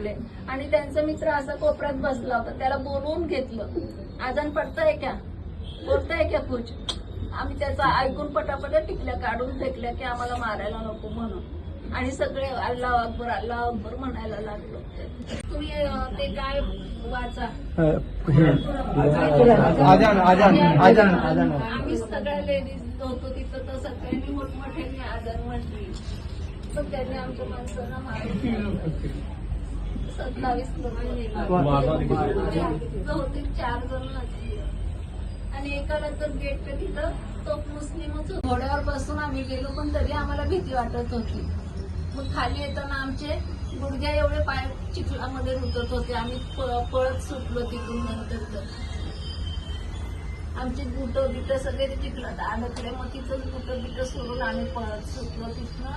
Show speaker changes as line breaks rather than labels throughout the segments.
झोपले आणि त्यांचा मित्र असा कोपऱ्यात बसला होता. त्याला बोलवून घेतलं. आजान पडताय का? बोलताय का कुछ आम्ही त्याचा ऐकून पटापट टिकल्या काढून फेकल्या की आम्हाला मारायला नको म्हणून. आणि सगळे अल्लाह अकबर अल्लाह अकबर म्हणायला लागलो. तुम्ही ते काय वाचा?
आजान आजान आजान आजान.
आम्ही सगळ्या लेडीज होतो तिथं तर सगळ्यांनी मोठमोठ्यांनी आजार म्हटली. पण त्यांनी आमच्या माणसांना मारून सत्तावीस लोक बहुतेक चार जण आणि आणि नंतर गेट पे तिथं तो मुस्लिमच घोड्यावर बसून आम्ही गेलो पण तरी आम्हाला भीती वाटत होती. मग खाली येताना आमचे गुडघ्या एवढे पाय चिखलामध्ये रुतत होते. आम्ही पळत सुटलो तिथून नंतर आमचे बुट बिट सगळे ते चिखलात अडकले मग तिथं बुट बिट सोडून आम्ही पळत सुटलो तिथनं.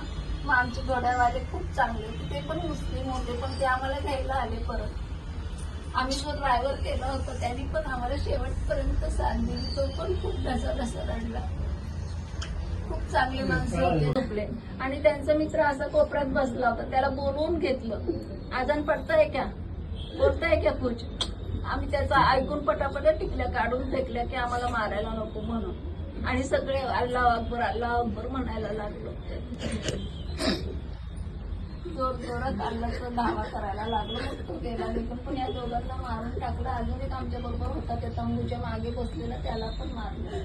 मग आमचे घोड्यावाले खूप चांगले होते. ते पण मुस्लिम होते पण ते आम्हाला घ्यायला आले परत. आम्ही जो ड्रायव्हर केला होता त्यांनी पण आम्हाला शेवटपर्यंत साथ दिली. तो पण खूप ढसा ढसा रडला. खूप चांगले माणसं होते झोपले आणि त्यांचा मित्र असा कोपऱ्यात बसला होता. त्याला बोलवून घेतलं. आजान पडताय का? बोलताय का कुछ? आम्ही त्याचा ऐकून पटापट टिकल्या काढून फेकल्या की आम्हाला मारायला नको म्हणून. आणि सगळे अल्लाह अकबर अल्लाह अकबर म्हणायला लागलो. जोर जोरात अल्लाचा दावा करायला लागलो. मग तो गेला निघून पण या दोघांना मारून टाकला. अजून एक आमच्या बरोबर होता त्या तंबूच्या मागे बसलेला त्याला पण मारलं.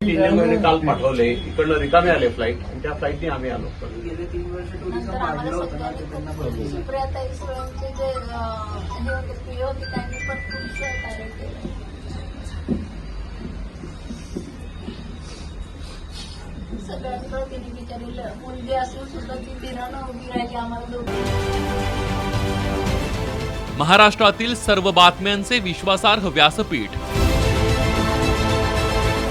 इंडियामध्ये काल पाठवले इकडनं रिकामे आले फ्लाईट आणि त्या फ्लाईटने आम्ही आलो.
गेले तीन वर्ष
नंतर
टुरिझम
आम्हाला
वाढलं होतं ना
सगळ्यांनी
तर त्यांना
खूप सुप्रियाताई सुळेंचे जे अं, हे होते प्रिय होते त्यांनी पण खूप सहकार्य केलं. सगळ्यांकडे तिने बिचारी ल- मुलगी असून सुद्धा ती बिरानं उभी राहिली आम्हाला दोघी.
महाराष्ट्रातील सर्व बातम्यांचे विश्वासार्ह व्यासपीठ.